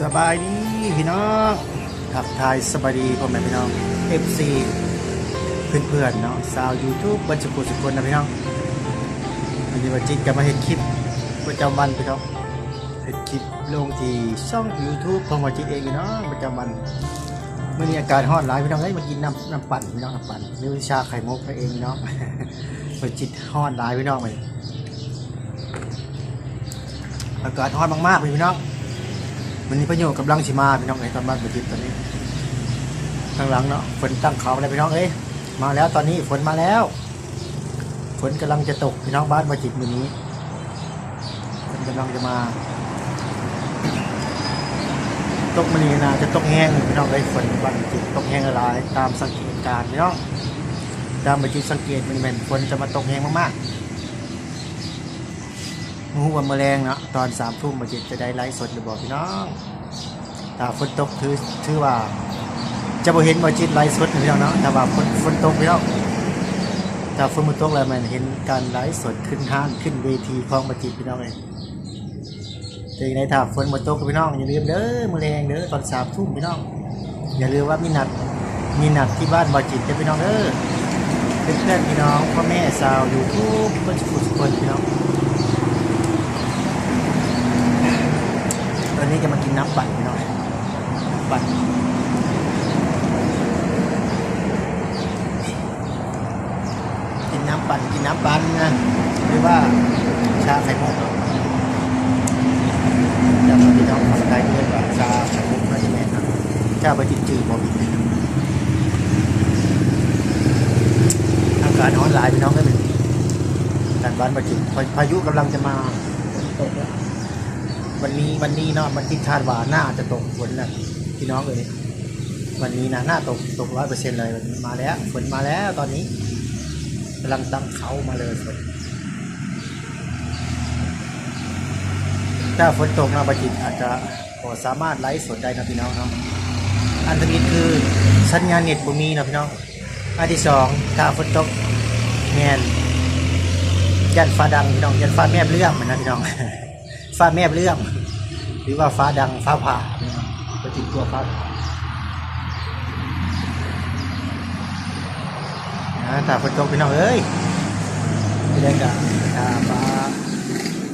สบายดีพี่น้องทักทายสบายดีพ่อแม่พี่น้อง FC เพื่อนๆเนาะสาว YouTube บัญชกุสุคนนะพี่น้องวันนี้วันจิตจะมาเห็นคลิปประจำวันพี่น้องเห็นคลิปลงที่ช่อง YouTube ของวันจิตเองพี่น้องประจำวันเมื่อนี้อากาศร้อนหลายพี่น้องเอ้ยมากินน้ำน้ำปั่นพี่น้องน้ำปั่นหรือชาไข่มุกไปเองพี่น้องวันจิตร้อนหลายพี่น้องเลยอากาศร้อนมากๆเลยพี่น้อง วันนี้พระโยชน์กำลังสิมาพี่น้องเอ้ยตอนบ้านบัจิตตอนนี้ข้างหลังเนาะฝนตั้งเขาเลยพี่น้องเอ้ยมาแล้วตอนนี้ฝนมาแล้ว ฝนกำลังจะตกพี่น้องบ้านบัจิตมือนี้ฝนกำลังจะมา ตกมันนี้นะจะตกแห้งพี่น้องเอ้ยฝนบ้านบัจิตตกแห้งละลายตามสังเกตการพี่น้องตามบัจิตสังเกตมันเป็นฝนจะมาตกแห้งมากๆ มูว่าแมลงเนาะตอนสามทุ่มมาจิตจะได้ไลฟ์สดหรือบอกพี่น้องถ้าฝนตกถือถือว่า จะบ่เห็นมาจิตไลฟ์สดพี่น้องเนาะแต่ว่าฝนฝนตกพี่น้องถ้าฝนมันตกแล้วมันเห็นการไลฟ์สดขึ้นห้านขึ้นเวทีของมาจิตพี่น้องเลยแต่ยังไงถ้าฝนมาตกพี่น้องอย่าลืมเด้อแมลงเด้อตอนสามทุ่มพี่น้อง อย่าลืมว่ามีนัดมีนัดที่บ้านบาจิตเด้อพี่น้องเด้อเพื่อนๆพี่น้องพ่อแม่สาวอยู่ทูบเพื่อนทุกคนพี่น้อง ตอ นี้จะมากินน้ำปั่นพี่องปั่นกินน้ำปั่นกินน้ำปั่นนะหรือว่าชาไข่มุกจะมาพี่น้องคนไทยเรียกว่าชาไข่มุกนะใช่ไหมครับชาไปจิตจืดบอกอีกอากาศร้อนหลายพี่น้องก็เป็นการบ้านประจิตพายุกำลังจะมาตกแล้ว วันนี้วันนี้เนาะมันที่คาดว่าน่าจะตกฝนนะพี่น้องเลยวันนี้นะหน่าตกตกร้อยเปอร์เซ็นต์เลยมาแล้วฝนมาแล้วตอนนี้กำลังตั้งเขามาเลยฝนถ้าฝนตกนะประจิตอาจจะพอสามารถไลฟ์สดได้นะพี่น้องเนาะอันที่คือสัญญาณเน็ตบ่มีนะพี่น้องอันที่สองถ้าฝนตกแงนยันฟ้าดังพี่น้องยันฟ้าแมบเลื่อมนะพี่น้อง ฟ้าแมบเรื่อง หรือว่าฟ้าดังฟ้าผ่าปฏิตัวฟ้าผ่านะถ้าฝนตกพี่น้องเอ้ยพี่เล็กอะถ้าฟ้า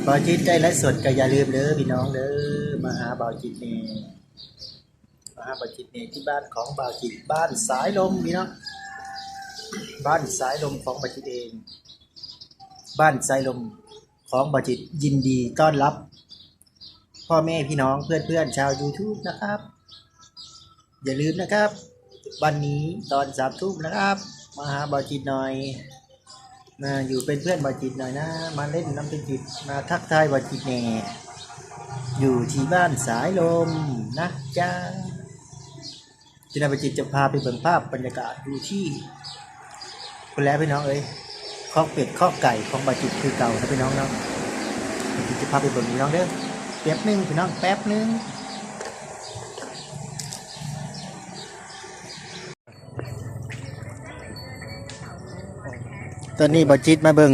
บาจิตได้ไลฟ์สดก็อย่าลืมเด้อพี่น้องเด้อมาหาบาจิตเน่มาหาบาจิตเน่ที่บ้านของบาจิตบ้านสายลมพี่น้องบ้านสายลมของบาจิตเอง บ้านสายลมของบาจิตยินดีต้อนรับ พ่อแม่พี่น้องเพื่อนเพื่อนๆชาว YouTube นะครับ อย่าลืมนะครับ วันนี้ตอนสามทุ่มนะครับ มาหาบาจิตหน่อยมาอยู่เป็นเพื่อนบาจิตหน่อยนะ มาเล่นน้ำเป็นจิตมาทักทายบาจิตแน่อยู่ที่บ้านสายลมนะจ๊ะจินาบาจิตจะพาไปเบิ่งภาพบรรยากาศดูที่คุณแล้วพี่น้องเอ้ยข้อเป็ดข้อไก่ของบาจิตคือเก่านะพี่น้องเนาะบาจิตจะพาไปเบิ่งพี่น้องเด้อ ป๊บหนึงพี่น้องแป๊บหนึงตอนนี้บาจิตมาเบิ่ง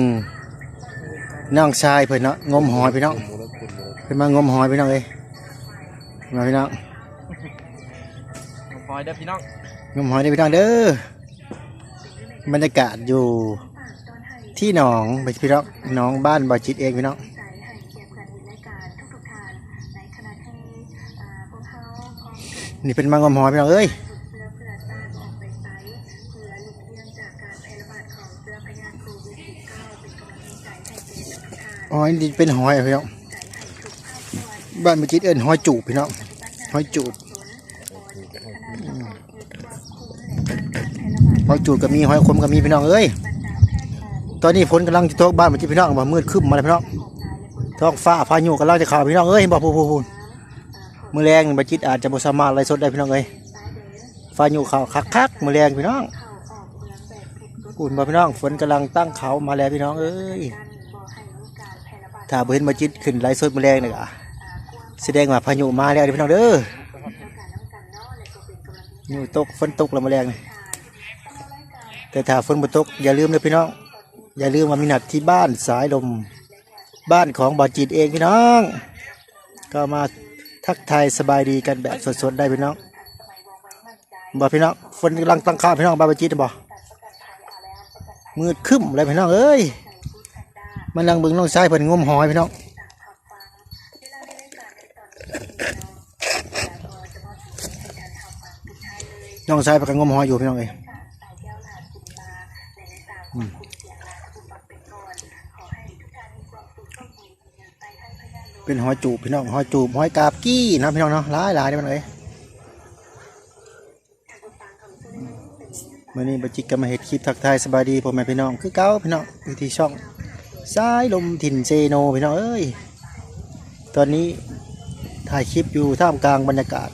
น้องชายเพิ่นเนาะงมหอยพี่น้องเพิ่นมางมหอยพี่น้องเอ้ยมาพี่น้องพอยเด้อพี่น้องงมหอยได้อพี่น้องเด้อบรรยากาศอยู่ที่หนองไปพี่น้องหนองบ้านบาจิตเองพี่น้อง นี่เป็นมังงอมหอยพี่น้องเอ้ยหอยนี่เป็นหอยพี่น้องบ้านมื่อเอิญหอยจูบพี่น้องหอยจูบหอยจูบก็มีหอยคมก็มีพี่น้องเอ้ยตอนนี้ฝนกำลังจะตกบ้านมื่อพี่น้องว่ามืดคืบมาเลยพี่น้องท้องฟ้าพายุกำลังจะเข้าพี่น้องเอ้ยบ่กพูดพูด มือแรงบาจิตอาจจะบ่สามารถไล่สดได้พี่น้องเอ้ยพายุเขาคักๆมือแรงพี่น้องกุ่นบ่พี่น้องฝนกำลังตั้งเขามาแล้วพี่น้องเอ้ยถ้าบ่เห็นบาจิตขึ้นไล่สดมือแรงนี่ก็แสดงว่าพายุมาแล้วเด้อพี่น้องเด้ออยู่ตกฝนตกแล้วมาแรงนี่แต่ถ้าฝนบ่ตกอย่าลืมเลยพี่น้อง อย่าลืมว่ามีนัดที่บ้านสายลม บ้านของบาจิตเองพี่น้อง ก็มา ทักทายสบายดีกันแบบสดๆได้พี่น้องบอกพี่น้องฝนกำลังตั้งข้าวพี่น้องบาบจิตบ่มืดคึ้มเลยพี่น้องเอ้ยมันลังบึงน้องชายเพิ่นงมหอยพี่น้องน้องชายเพิ่นงมหอยอยู่พี่น้องเอ้ เป็นหอยจูบพี่น้องหอยจูบหอยกาบกี้นะพี่น้องเนาะหลายหลายได้มันเอ้ยมื่อนี้บัจิกก็มาเห็ดคลิปทักทายสบายดีพ่อแม่พี่น้องคือเก้าพี่น้องอยู่ที่ช่องสายลมถิ่นเซโนพี่น้องเอ้ยตอนนี้ถ่ายคลิปอยู่ท่ามกลางบรรยากาศ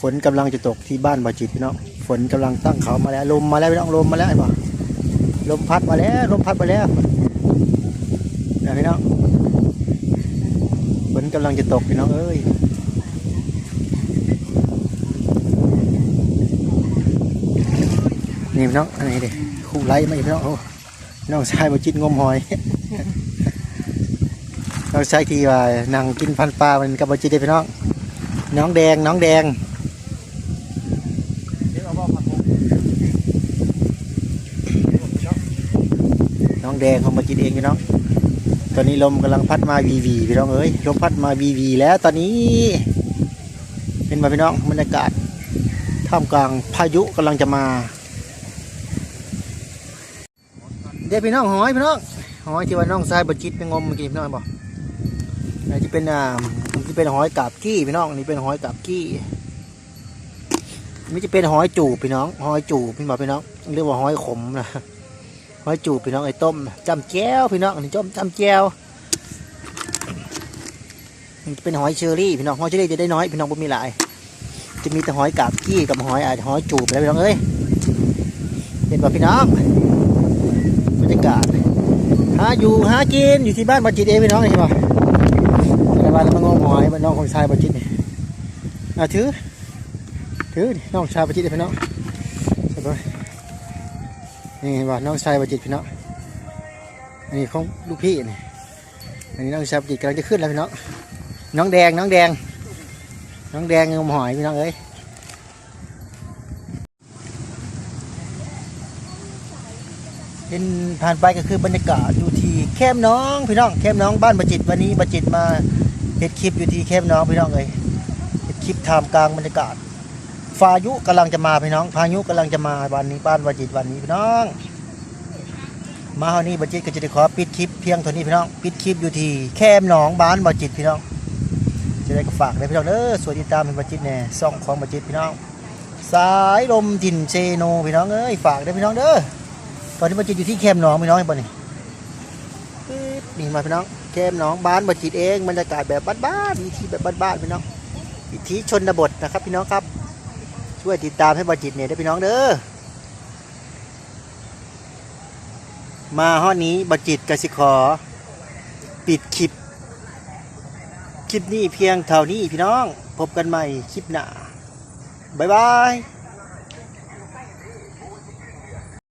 ฝนกำลังจะตกที่บ้านบาจิตพี่น้องฝนกำลังตั้งเขามาแล้วลมมาแล้วพี่น้องลมมาแล้วเห็นปะลมพัดมาแล้วลมพัดมาแล้วนะพี่น้อง กำลังจะตกพี่น้องเอ้ยนี่พี่น้องอันนี้ดิคู่ไล่มาอีกพี่น้องโอ้น้องชายบาจิตงมหอยน้องชายที่ว่านั่งกินพันปลามันกับบาจิตเด้พี่น้อง น้องแดงน้องแดงน้องแดงเขามากินเองพี่น้อง อนนี้ลมกำลังพัดมาวีวีพี่น้องเอ้ยลมพัดมาวีวีแล้วตอนนี้ เป็นมาพี่น้องบรรยากาศท่ามกลางพายุกำลังจะมาเดี๋ยวพี่น้องหอยพี่น้องหอยที่ว่าน้องทรายบดจิตไปงมเมื่อกี้พี่น้องบอกอันนี้จะเป็นอ่าที่เป็นหอยกาบกี้พี่น้องนนี้เป็นหอยกาบกี้นนี่จะเป็นหอยจูบพี่น้องหอยจูบพี่บอกพี่น้องเรียกว่าหอยขมนะ หอยจูบพี่น้องไอ้ต้มจำแก้วพี่น้องอันนี้ต้มจำแก้วมันจะเป็นหอยเชอรี่พี่น้องหอยเชอรี่จะได้น้อยพี่น้องบ่มีหลาย จะมีแต่หอยกาบกี้กับหอยอะหอยจูบแล้วพี่น้องเอ้ยเห็นป่ะพี่น้องบรรยากาศหาอยู่หากินอยู่ที่บ้านบัจิตเองพี่น้องเห็นป่ะในบ้านเรามางมหอยบ้านน้องของชายบัจิตนี่อะถือถือน้องชายบัจิตเลยพี่น้อง นี่เห็นป่ะน้องชายบาจิตพี่น้องอันนี้ของลูกพี่นี่อันนี้น้องชายบาจิตกำลังจะขึ้นแล้วพี่น้องน้องแดงน้องแดง น้องแดงงมหอยพี่น้องเอ้ยเห็นผ่านไปก็คือบรรยากาศอยู่ที่แคมน้องพี่น้องแคมน้องบ้านบาจิตวันนี้บาจิตมาเห็ดคลิปอยู่ที่แคมน้องพี่น้องเอ้ยเห็ดคลิปท่ามกลางบรรยากาศ พายุกำลังจะมาพี่น้อง พายุกำลังจะมาวันนี้บ้านวาจิตวันนี้พี่น้อง มาเฮานี้บัจิตก็จะได้ขอปิดคลิปเพียงเท่านี้พี่น้อง ปิดคลิปอยู่ที่แคมหนองบ้านบัจิตพี่น้อง จะได้ก็ฝากเลยพี่น้องเด้อสวัสดีตามเป็นบัจิตแน่ซ่องของบัจิตพี่น้อง สายลมถิ่นเซโนพี่น้องเอ้ยฝากเลยพี่น้องเด้อ ตอนนี้บัจิตอยู่ที่แคมหนองพี่น้องเห็นป่ะนี่นี่มาพี่น้องแคมหนองบ้านบัจิตเองบรรยากาศแบบบ้านๆวิธีแบบบ้านๆพี่น้องวิถีชนบทนะครับพี่น้องครับ ช่วยติดตามให้บอจิตเนี่ยได้พี่น้องเด้อมาห้อนี้บอจิตกสิขอ ปิดคลิป คลิปนี้เพียงเท่านี้พี่น้อง พบกันใหม่คลิปหน้าบ๊ายบาย